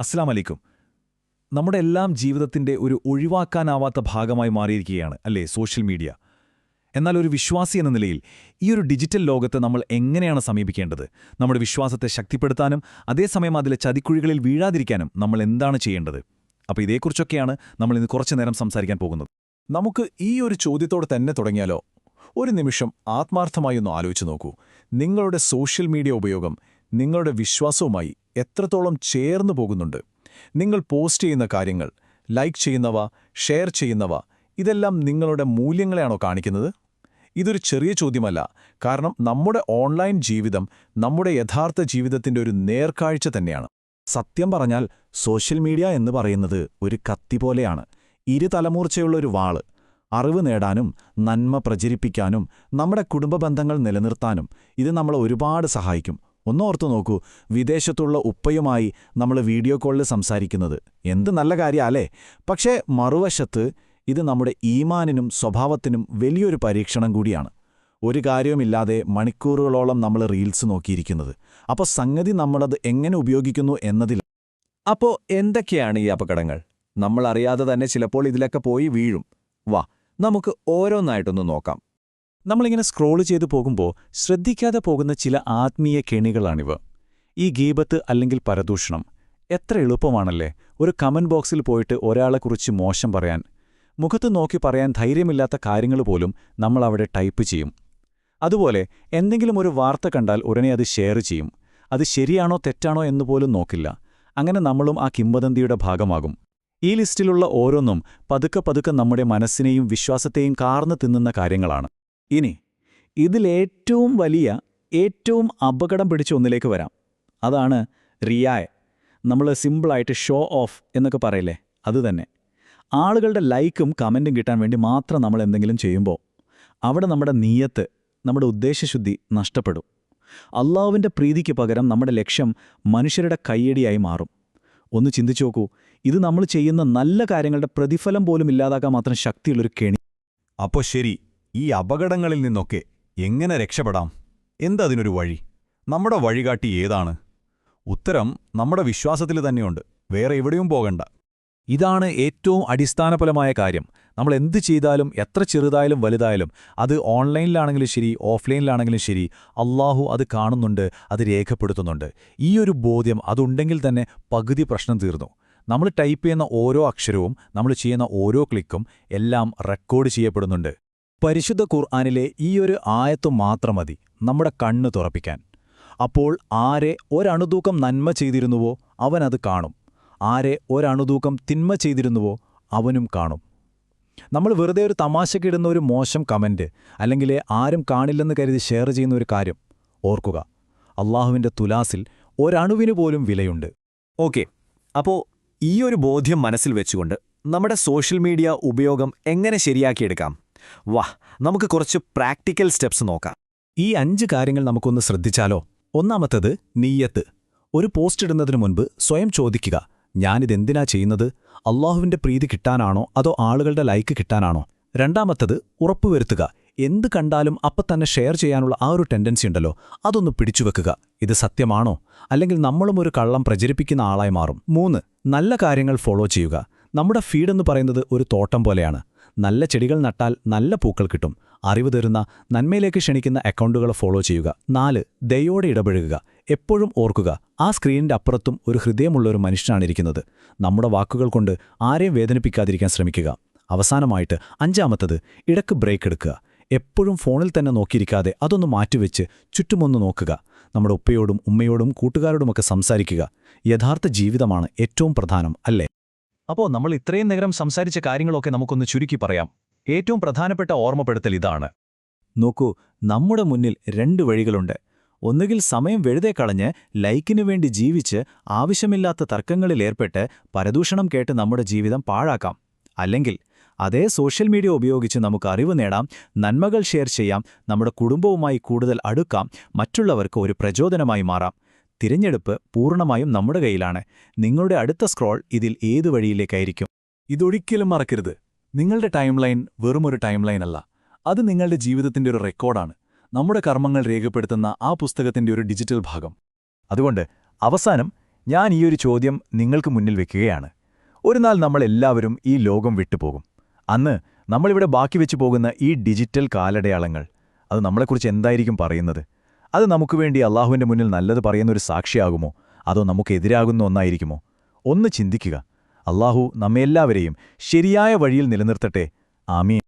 അസ്സാം അലൈക്കും നമ്മുടെ എല്ലാം ജീവിതത്തിന്റെ ഒരു ഒഴിവാക്കാനാവാത്ത ഭാഗമായി മാറിയിരിക്കുകയാണ് അല്ലേ സോഷ്യൽ മീഡിയ. എന്നാൽ ഒരു വിശ്വാസി എന്ന നിലയിൽ ഈ ഒരു ഡിജിറ്റൽ ലോകത്തെ നമ്മൾ എങ്ങനെയാണ് സമീപിക്കേണ്ടത്? നമ്മുടെ വിശ്വാസത്തെ ശക്തിപ്പെടുത്താനും അതേസമയം അതിലെ ചതിക്കുഴികളിൽ വീഴാതിരിക്കാനും നമ്മൾ എന്താണ് ചെയ്യേണ്ടത്? അപ്പോൾ ഇതേക്കുറിച്ചൊക്കെയാണ് നമ്മൾ ഇന്ന് കുറച്ചു നേരം സംസാരിക്കാൻ പോകുന്നത്. നമുക്ക് ഈ ഒരു ചോദ്യത്തോടെ തന്നെ തുടങ്ങിയാലോ? ഒരു നിമിഷം ആത്മാർത്ഥമായി ഒന്ന് ആലോചിച്ച് നോക്കൂ. നിങ്ങളുടെ സോഷ്യൽ മീഡിയ ഉപയോഗം നിങ്ങളുടെ വിശ്വാസവുമായി എത്രത്തോളം ചേർന്നു പോകുന്നുണ്ട്. നിങ്ങൾ പോസ്റ്റ് ചെയ്യുന്ന കാര്യങ്ങൾ ലൈക്ക് ചെയ്യുന്നവ ഷെയർ ചെയ്യുന്നവ ഇതെല്ലാം നിങ്ങളുടെ മൂല്യങ്ങളെയാണോ കാണിക്കുന്നത്? ഇതൊരു ചെറിയ ചോദ്യമല്ല. കാരണം നമ്മുടെ ഓൺലൈൻ ജീവിതം നമ്മുടെ യഥാർത്ഥ ജീവിതത്തിന്റെ ഒരു നേർക്കാഴ്ച തന്നെയാണ്. സത്യം പറഞ്ഞാൽ സോഷ്യൽ മീഡിയ എന്ന് പറയുന്നത് ഒരു കത്തി പോലെയാണ്. ഇരു തലമൂർച്ചയുള്ള ഒരു വാൾ. അറിവ് നേടാനും നന്മ പ്രചരിപ്പിക്കാനും നമ്മുടെ കുടുംബ ബന്ധങ്ങൾ നിലനിർത്താനും ഇത് നമ്മളെ ഒരുപാട് സഹായിക്കും. ഒന്നോർത്തു നോക്കൂ വിദേശത്തുള്ള ഉപ്പയുമായി നമ്മൾ വീഡിയോ കോളിൽ സംസാരിക്കുന്നത്. എന്ത് നല്ല കാര്യമല്ലേ പക്ഷേ മറുവശത്ത് ഇത് നമ്മുടെ ഈമാനിനും സ്വഭാവത്തിനും വലിയൊരു പരീക്ഷണം കൂടിയാണ്. ഒരു കാര്യവുമില്ലാതെ മണിക്കൂറുകളോളം നമ്മൾ റീൽസ് നോക്കിയിരിക്കുന്നത്. അപ്പോൾ സംഗതി നമ്മളത് എങ്ങനെ ഉപയോഗിക്കുന്നു എന്നതിൽ അപ്പോൾ എന്തൊക്കെയാണ് ഈ അപകടങ്ങൾ? നമ്മൾ അറിയാതെ തന്നെ ചിലപ്പോൾ ഇതിലൊക്കെ പോയി വീഴും. വാ നമുക്ക് ഓരോന്നായിട്ടൊന്ന് നോക്കാം. നമ്മളിങ്ങനെ സ്ക്രോൾ ചെയ്തു പോകുമ്പോൾ ശ്രദ്ധിക്കാതെ പോകുന്ന ചില ആത്മീയ കെണികളാണിവ. ഈ ഗീപത്ത് അല്ലെങ്കിൽ പരദൂഷണം എത്ര എളുപ്പമാണല്ലേ? ഒരു കമന്റ് ബോക്സിൽ പോയിട്ട് ഒരാളെക്കുറിച്ച് മോശം പറയാൻ മുഖത്ത് നോക്കി പറയാൻ ധൈര്യമില്ലാത്ത കാര്യങ്ങൾ പോലും നമ്മൾ അവിടെ ടൈപ്പ് ചെയ്യും. അതുപോലെ എന്തെങ്കിലും ഒരു വാർത്ത കണ്ടാൽ ഉടനെ അത് ഷെയർ ചെയ്യും. അത് ശരിയാണോ തെറ്റാണോ എന്ന് പോലും നോക്കില്ല. അങ്ങനെ നമ്മളും ആ കിംവദന്തിയുടെ ഭാഗമാകും. ഈ ലിസ്റ്റിലുള്ള ഓരോന്നും പതുക്കെ പതുക്കെ നമ്മുടെ മനസ്സിനെയും വിശ്വാസത്തെയും കാർന്നു തിന്നുന്ന കാര്യങ്ങളാണ്. ഇനി ഇതിലേറ്റവും വലിയ ഏറ്റവും അപകടം പിടിച്ച ഒന്നിലേക്ക് വരാം. അതാണ് റിയായ. നമ്മൾ സിമ്പിളായിട്ട് ഷോ ഓഫ് എന്നൊക്കെ പറയില്ലേ? അതുതന്നെ ആളുകളുടെ ലൈക്കും കമന്റും കിട്ടാൻ വേണ്ടി മാത്രം നമ്മൾ എന്തെങ്കിലും ചെയ്യുമ്പോൾ അവിടെ നമ്മുടെ നീയത്ത് നമ്മുടെ ഉദ്ദേശശുദ്ധി നഷ്ടപ്പെടും. അള്ളാഹുവിന്റെ പ്രീതിക്ക് പകരം നമ്മുടെ ലക്ഷ്യം മനുഷ്യരുടെ കയ്യടിയായി മാറും. ഒന്ന് ചിന്തിച്ചു നോക്കൂ ഇത് നമ്മൾ ചെയ്യുന്ന നല്ല കാര്യങ്ങളുടെ പ്രതിഫലം പോലും ഇല്ലാതാക്കാൻ മാത്രം ശക്തിയുള്ളൊരു കെണി. അപ്പോൾ ശരി. ഈ അപകടങ്ങളിൽ നിന്നൊക്കെ എങ്ങനെ രക്ഷപ്പെടാം? എന്തതിനൊരു വഴി? നമ്മുടെ വഴികാട്ടി ഏതാണ്? ഉത്തരം നമ്മുടെ വിശ്വാസത്തിൽ തന്നെയുണ്ട്. വേറെ എവിടെയും പോകണ്ട. ഇതാണ് ഏറ്റവും അടിസ്ഥാനപരമായ കാര്യം. നമ്മൾ എന്ത് ചെയ്താലും എത്ര ചെറുതായാലും വലുതായാലും അത് ഓൺലൈനിലാണെങ്കിലും ശരി ഓഫ്ലൈനിലാണെങ്കിലും ശരി അള്ളാഹു അത് കാണുന്നുണ്ട് അത് രേഖപ്പെടുത്തുന്നുണ്ട്. ഈ ഒരു ബോധ്യം അതുണ്ടെങ്കിൽ തന്നെ പകുതി പ്രശ്നം തീർന്നു. നമ്മൾ ടൈപ്പ് ചെയ്യുന്ന ഓരോ അക്ഷരവും നമ്മൾ ചെയ്യുന്ന ഓരോ ക്ലിക്കും എല്ലാം റെക്കോർഡ് ചെയ്യപ്പെടുന്നുണ്ട്. പരിശുദ്ധ ഖുർആാനിലെ ഈയൊരു ആയത്തു മാത്രം മതി നമ്മുടെ കണ്ണ് തുറപ്പിക്കാൻ. അപ്പോൾ ആരെ ഒരണുതൂക്കം നന്മ ചെയ്തിരുന്നുവോ അവനത് കാണും. ആരെ ഒരണുതൂക്കം തിന്മ ചെയ്തിരുന്നുവോ അവനും കാണും. നമ്മൾ വെറുതെ ഒരു തമാശക്കിടുന്ന ഒരു മോശം കമന്റ് അല്ലെങ്കിൽ ആരും കാണില്ലെന്ന് കരുതി ഷെയർ ചെയ്യുന്ന ഒരു കാര്യം ഓർക്കുക. അള്ളാഹുവിന്റെ തുലാസിൽ ഒരണുവിനു പോലും വിലയുണ്ട്. ഓക്കെ അപ്പോൾ ഈ ഒരു ബോധ്യം മനസ്സിൽ വെച്ചുകൊണ്ട് നമ്മുടെ സോഷ്യൽ മീഡിയ ഉപയോഗം എങ്ങനെ ശരിയാക്കിയെടുക്കാം? വാ നമുക്ക് കുറച്ച് പ്രാക്ടിക്കൽ സ്റ്റെപ്സ് നോക്കാം. ഈ അഞ്ച് കാര്യങ്ങൾ നമുക്കൊന്ന് ശ്രദ്ധിച്ചാലോ? ഒന്നാമത്തത് നീയത്ത്. ഒരു പോസ്റ്റ് ഇടുന്നതിനു മുൻപ് സ്വയം ചോദിക്കുക ഞാനിതെന്തിനാ ചെയ്യുന്നത്? അള്ളാഹുവിന്റെ പ്രീതി കിട്ടാനാണോ അതോ ആളുകളുടെ ലൈക്ക് കിട്ടാനാണോ? രണ്ടാമത്തത് ഉറപ്പുവരുത്തുക. എന്ത് കണ്ടാലും അപ്പം തന്നെ ഷെയർ ചെയ്യാനുള്ള ആ ഒരു ടെൻഡൻസി ഉണ്ടല്ലോ അതൊന്ന് പിടിച്ചുവെക്കുക ഇത് സത്യമാണോ? അല്ലെങ്കിൽ നമ്മളും ഒരു കള്ളം പ്രചരിപ്പിക്കുന്ന ആളായി മാറും. മൂന്ന് നല്ല കാര്യങ്ങൾ ഫോളോ ചെയ്യുക. നമ്മുടെ ഫീഡെന്ന് പറയുന്നത് ഒരു തോട്ടം പോലെയാണ്. നല്ല ചെടികൾ നട്ടാൽ നല്ല പൂക്കൾ കിട്ടും. അറിവ് തരുന്ന നന്മയിലേക്ക് ക്ഷണിക്കുന്ന അക്കൗണ്ടുകൾ ഫോളോ ചെയ്യുക. നാല് ദയോടെ ഇടപഴകുക. എപ്പോഴും ഓർക്കുക ആ സ്ക്രീനിന്റെ അപ്പുറത്തും ഒരു ഹൃദയമുള്ള ഒരു മനുഷ്യനാണിരിക്കുന്നത് നമ്മുടെ വാക്കുകൾ കൊണ്ട് ആരെയും വേദനിപ്പിക്കാതിരിക്കാൻ ശ്രമിക്കുക. അവസാനമായിട്ട് അഞ്ചാമത്തത് ഇടയ്ക്ക് ബ്രേക്ക് എടുക്കുക. എപ്പോഴും ഫോണിൽ തന്നെ നോക്കിയിരിക്കാതെ അതൊന്ന് മാറ്റിവെച്ച് ചുറ്റുമൊന്ന് നോക്കുക. നമ്മുടെ ഉപ്പയോടും ഉമ്മയോടും കൂട്ടുകാരോടുമൊക്കെ സംസാരിക്കുക. യഥാർത്ഥ ജീവിതമാണ് ഏറ്റവും പ്രധാനം അല്ലേ? അപ്പോൾ നമ്മൾ ഇത്രയും നേരം സംസാരിച്ച കാര്യങ്ങളൊക്കെ നമുക്കൊന്ന് ചുരുക്കി പറയാം. ഏറ്റവും പ്രധാനപ്പെട്ട ഓർമ്മപ്പെടുത്തൽ ഇതാണ്. നോക്കൂ നമ്മുടെ മുന്നിൽ രണ്ട് വഴികളുണ്ട്. ഒന്നുകിൽ സമയം വെഴുതെ കളഞ്ഞ് ലൈക്കിനു വേണ്ടി ജീവിച്ച് ആവശ്യമില്ലാത്ത തർക്കങ്ങളിൽ ഏർപ്പെട്ട് പരദൂഷണം കേട്ട് നമ്മുടെ ജീവിതം പാഴാക്കാം. അല്ലെങ്കിൽ അതേ സോഷ്യൽ മീഡിയ ഉപയോഗിച്ച് നമുക്ക് അറിവ് നേടാം നന്മകൾ ഷെയർ ചെയ്യാം നമ്മുടെ കുടുംബവുമായി കൂടുതൽ അടുക്കാം മറ്റുള്ളവർക്ക് ഒരു പ്രചോദനമായി മാറാം. തിരഞ്ഞെടുപ്പ് പൂർണമായും നമ്മുടെ കയ്യിലാണ്. നിങ്ങളുടെ അടുത്ത സ്ക്രോൾ ഇതിൽ ഏതു വഴിയിലേക്കായിരിക്കും? ഇതൊരിക്കലും മറക്കരുത്. നിങ്ങളുടെ ടൈം ലൈൻ വെറുമൊരു ടൈം ലൈൻ അല്ല അത് നിങ്ങളുടെ ജീവിതത്തിന്റെ ഒരു റെക്കോർഡാണ്. നമ്മുടെ കർമ്മങ്ങൾ രേഖപ്പെടുത്തുന്ന ആ പുസ്തകത്തിന്റെ ഒരു ഡിജിറ്റൽ ഭാഗം. അതുകൊണ്ട് അവസാനം ഞാൻ ഈ ഒരു ചോദ്യം നിങ്ങൾക്ക് മുന്നിൽ വെക്കുകയാണ്. ഒരു നാൾ നമ്മളെല്ലാവരും ഈ ലോകം വിട്ടുപോകും. അന്ന് നമ്മളിവിടെ ബാക്കി വെച്ചു പോകുന്ന ഈ ഡിജിറ്റൽ കാലടയാളങ്ങൾ അത് നമ്മളെക്കുറിച്ച് എന്തായിരിക്കും പറയുന്നത്? അത് നമുക്ക് വേണ്ടി അള്ളാഹുവിന്റെ മുന്നിൽ നല്ലത് പറയുന്നൊരു സാക്ഷിയാകുമോ? അതോ നമുക്കെതിരാകുന്ന ഒന്നായിരിക്കുമോ? ഒന്ന് ചിന്തിക്കുക. അള്ളാഹു നമ്മെല്ലാവരെയും ശരിയായ വഴിയിൽ നിലനിർത്തട്ടെ. ആമീൻ.